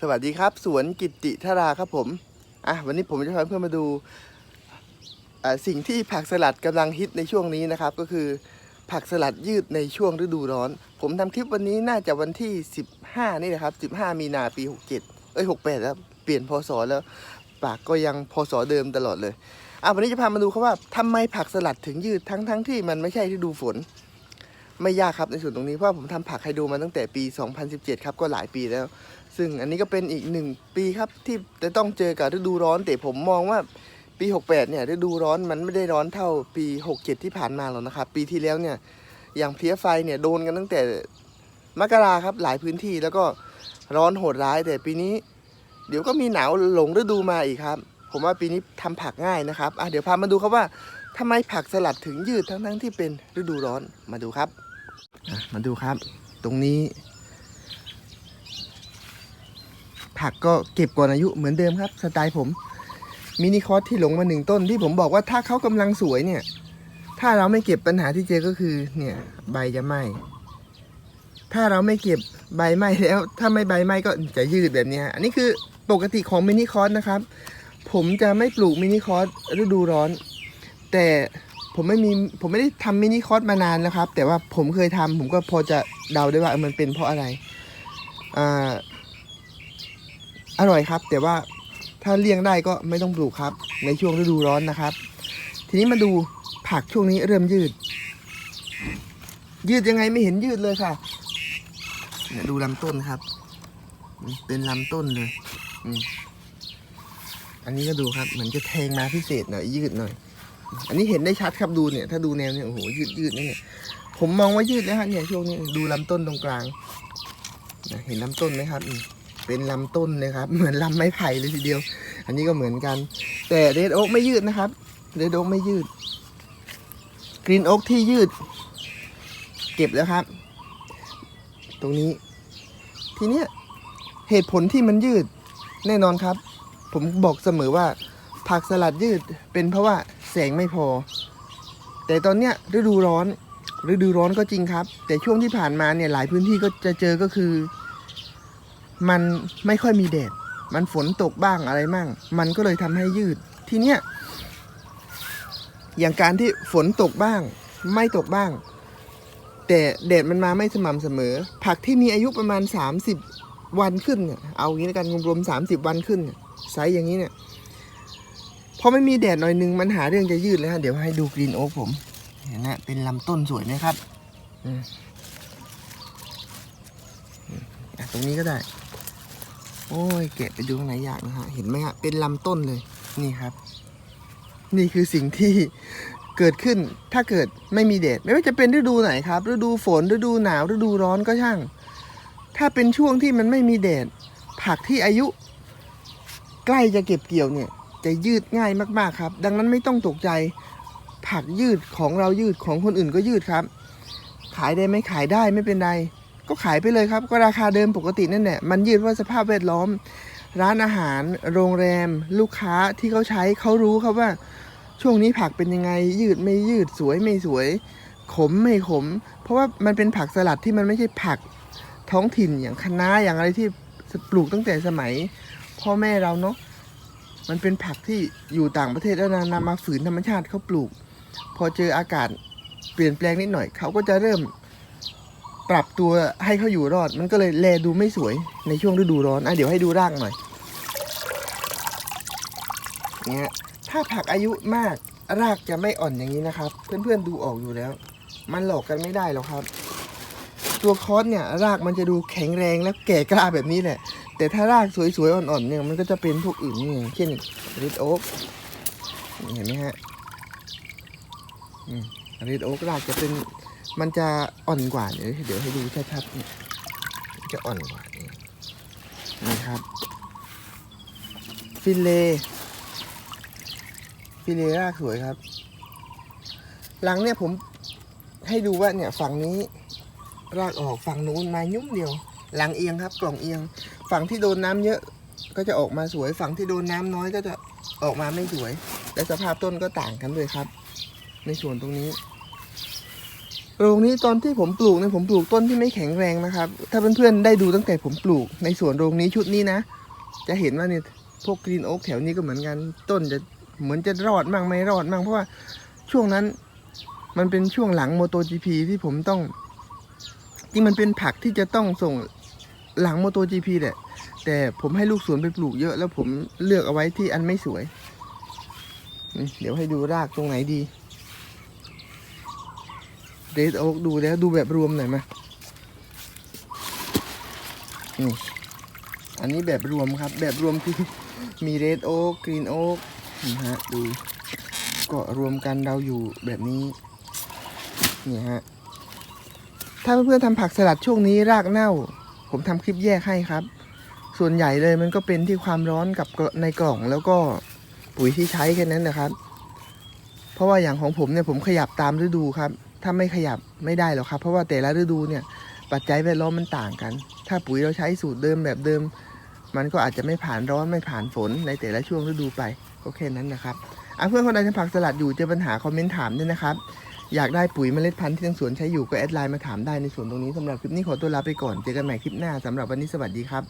สวัสดีครับ สวนกิติธาราครับผมอะวันนี้ผมจะพาเพื่อนมาดูอ่าสิ่งที่ผักสลัดกำลังฮิตในช่วงนี้นะครับ ก็คือผักสลัดยืดในช่วงฤดูร้อน ผมทำคลิปวันนี้น่าจะวันที่ 15 นี่นะครับ 15 มีนาปี 67 เอ้ย 68 แล้ว เปลี่ยนพศแล้ว ปากก็ยังพศเดิมตลอดเลยอะวันนี้จะพามาดูครับว่าทำไมผักสลัดถึงยืดทั้งทั้งที่มันไม่ใช่ฤดูฝน ไม่ยากครับในส่วนตรงนี้เพราะผมทำผักไฮโดรมาตั้งแต่ปี 2017 ครับก็หลายปีแล้ว ซึ่งอันนี้ก็เป็นอีกหนึ่งปีครับที่จะต้องเจอกับฤดูร้อนแต่ผมมองว่าปี 68 เนี่ยฤดูร้อนมันไม่ได้ร้อนเท่าปี 67 ที่ผ่านมาหรอกนะครับปีที่แล้วเนี่ยอย่างเพลี้ยไฟเนี่ยโดนกันตั้งแต่มกราครับหลายพื้นที่แล้วก็ร้อนโหดร้าย แต่ปีนี้ เดี๋ยวก็มีหนาวหลงฤดูมาอีกครับ ผมว่าปีนี้ทำผักง่ายนะครับอะเดี๋ยวพามาดูครับว่าทำไมผักสลัดถึงยืดทั้งๆที่เป็นฤดูร้อนมาดูครับ มาดูครับ ตรงนี้ ผักก็เก็บก่อนอายุเหมือนเดิมครับ สไตล์ผมมินิคอสที่หลงมาหนึ่งต้นที่ผมบอกว่าถ้าเขากำลังสวยเนี่ย ถ้าเราไม่เก็บปัญหาที่เจอก็คือ เนี่ย ใบจะไหม้ถ้าเราไม่เก็บใบไหม้แล้ว ถ้าไม่ใบไหม้ก็จะยืดแบบนี้อันนี้คือปกติของมินิคอสนะครับ ผมจะไม่ปลูกมินิคอสฤดูร้อน แต่ ผมไม่มีผมไม่ได้ทำมินิคอร์สมานานแล้วครับ แต่ว่าผมเคยทำผมก็พอจะเดาได้ว่ามันเป็นเพราะอะไรอ่าอร่อยครับ แต่ว่าถ้าเลี่ยงได้ก็ไม่ต้องปลูกครับ ในช่วงฤดูร้อนนะครับ ทีนี้มาดูผักช่วงนี้เริ่มยืด ยืดยังไงไม่เห็นยืดเลยค่ะเนี่ยดูลำต้นครับ เป็นลำต้นเลยอันนี้ก็ดูครับเหมือนจะแทงมาพิเศษหน่อยยืดหน่อย อันนี้เห็นได้ชัดครับดูเนี่ย ถ้าดูแนวเนี่ยโอ้โหยืดยืดเนี่ยผมมองว่ายืดแล้วฮะเนี่ยช่วงนี้ดูลำต้นตรงกลางเห็นลำต้นไหมครับเป็นลำต้นเลยครับ เหมือนลำไม้ไผ่เลยทีเดียว อันนี้ก็เหมือนกัน แต่เรดโอ๊กไม่ยืดนะครับเรดโอ๊กไม่ยืดกรีนโอ๊กที่ยืด เก็บแล้วครับ ตรงนี้ ทีเนี้ยเหตุผลที่มันยืด แน่นอนครับ ผมบอกเสมอว่าผักสลัดยืดเป็นเพราะว่า แสงไม่พอ แต่ตอนเนี้ยฤดูร้อน ฤดูร้อนก็จริงครับ แต่ช่วงที่ผ่านมาเนี่ยหลายพื้นที่ก็จะเจอก็คือ มันไม่ค่อยมีแดด มันฝนตกบ้างอะไรมั่ง มันก็เลยทำให้ยืด ทีเนี้ยอย่างการที่ฝนตกบ้าง ไม่ตกบ้าง แต่แดดมันมาไม่สม่ำเสมอ ผักที่มีอายุประมาณ 30 วันขึ้นเนี่ยเอางี้แล้วกันรวมๆ30วันขึ้นเนี่ยไซส์อย่างนี้เนี่ย พอไม่มีแดดหน่อยนึงมันหาเรื่องจะยืดเลยฮะเดี๋ยวให้ดูกรีนโอ๊กผมเห็นนะเป็นลำต้นสวยไหมครับตรงนี้ก็ได้ โอ้ยแกะไปดูข้างในยากนะฮะเห็นไหมฮะเป็นลำต้นเลยนี่ครับ นี่คือสิ่งที่เกิดขึ้นถ้าเกิดไม่มีแดดไม่ว่าจะเป็นฤดูไหนครับ ฤดูฝนฤดูหนาวฤดูร้อนก็ช่าง ถ้าเป็นช่วงที่มันไม่มีแดดผักที่อายุ ใกล้จะเก็บเกี่ยวเนี่ย จะยืดง่ายมากๆครับ ดังนั้นไม่ต้องตกใจ ผักยืดของเรายืดของคนอื่นก็ยืดครับ ขายได้ไหมขายได้ไม่เป็นไรก็ขายไปเลยครับ ก็ราคาเดิมปกตินั่นแหละมันยืดว่าสภาพแวดล้อม ร้านอาหาร โรงแรม ลูกค้าที่เขาใช้เขารู้ครับว่า ช่วงนี้ผักเป็นยังไง ยืดไม่ยืดสวยไม่สวย ขมไม่ขม เพราะว่ามันเป็นผักสลัดที่มันไม่ใช่ผักท้องถิ่นอย่างคะน้าอย่างอะไรที่ปลูกตั้งแต่สมัย พ่อแม่เราเนาะ มันเป็นผักที่อยู่ต่างประเทศแล้วนำมาฝืนธรรมชาติเขาปลูก พอเจออากาศเปลี่ยนแปลงนิดหน่อยเขาก็จะเริ่มปรับตัวให้เขาอยู่รอด มันก็เลยแลดูไม่สวยในช่วงฤดูร้อนอะเดี๋ยวให้ดูรากหน่อยเนี่ยถ้าผักอายุมากรากจะไม่อ่อนอย่างนี้นะครับ เพื่อนๆดูออกอยู่แล้ว มันหลอกกันไม่ได้หรอกครับ ตัวคอสเนี่ยรากมันจะดูแข็งแรงและแก่กล้าแบบนี้แหละ แต่ถ้ารากสวยๆอ่อนๆเนี่ยมันก็จะเป็นพวกอื่นนี่เช่นริดโอ๊กเห็นไหมฮะริดโอ๊กรากจะเป็นมันจะอ่อนกว่าเดี๋ยวเดี๋ยวให้ดูชัดๆเนี่ยจะอ่อนกว่านี่นี่ครับ ฟิเลฟิเลรากสวยครับหลังเนี่ยผมให้ดูว่าเนี่ยฝั่งนี้รากออกฝั่งนู้นมายุ่มเดียว หลังเอียงครับกล่องเอียง ฝั่งที่โดนน้ำเยอะก็จะออกมาสวย ฝั่งที่โดนน้ำน้อยก็จะออกมาไม่สวย และสภาพต้นก็ต่างกันด้วยครับ ในส่วนตรงนี้โรงนี้ตอนที่ผมปลูกเนี่ยผมปลูกต้นที่ไม่แข็งแรงนะครับ ถ้าเพื่อนๆได้ดูตั้งแต่ผมปลูก ในสวนโรงนี้ชุดนี้นะ จะเห็นว่าเนี่ยพวกกรีนโอ๊กแถวนี้ก็เหมือนกันต้นจะเหมือนจะรอดมั่งไม่รอดมั่งเพราะว่าช่วงนั้นมันเป็นช่วงหลังโมโต GP ที่ผมต้องที่มันเป็นผักที่จะต้องส่ง หลังโมโต GP แหละแต่ผมให้ลูกสวนไปปลูกเยอะ แล้วผมเลือกเอาไว้ที่อันไม่สวย เดี๋ยวให้ดูรากตรงไหนดีเรดโอ๊กดูแล้วดูแบบรวมหน่อยมานี่อันนี้แบบรวมครับ แบบรวมที่มีเรดโอ๊กกรีนโอ๊กนะฮะดูก็รวมกันเราอยู่แบบนี้นี่ฮะถ้าเพื่อนๆทำผักสลัดช่วงนี้รากเน่า ผมทำคลิปแยกให้ครับ ส่วนใหญ่เลยมันก็เป็นที่ความร้อนกับในกล่องแล้วก็ปุ๋ยที่ใช้แค่นั้นนะครับ เพราะว่าอย่างของผมเนี่ยผมขยับตามฤดูครับ ถ้าไม่ขยับไม่ได้หรอกครับ เพราะว่าแต่ละฤดูเนี่ยปัจจัยแวดล้อมมันต่างกัน ถ้าปุ๋ยเราใช้สูตรเดิมแบบเดิม มันก็อาจจะไม่ผ่านร้อนไม่ผ่านฝนในแต่ละช่วงฤดูไปก็แค่นั้นนะครับอะเพื่อนคนใดทำผักสลัดอยู่เจอปัญหาคอมเมนต์ถามด้วยนะครับ อยากได้ปุ๋ยเมล็ดพันธุ์ที่ทางสวนใช้อยู่ก็แอดไลน์มาถามได้ในส่วนตรงนี้สำหรับคลิปนี้ขอตัวลาไปก่อนเจอกันใหม่คลิปหน้าสำหรับวันนี้สวัสดีครับ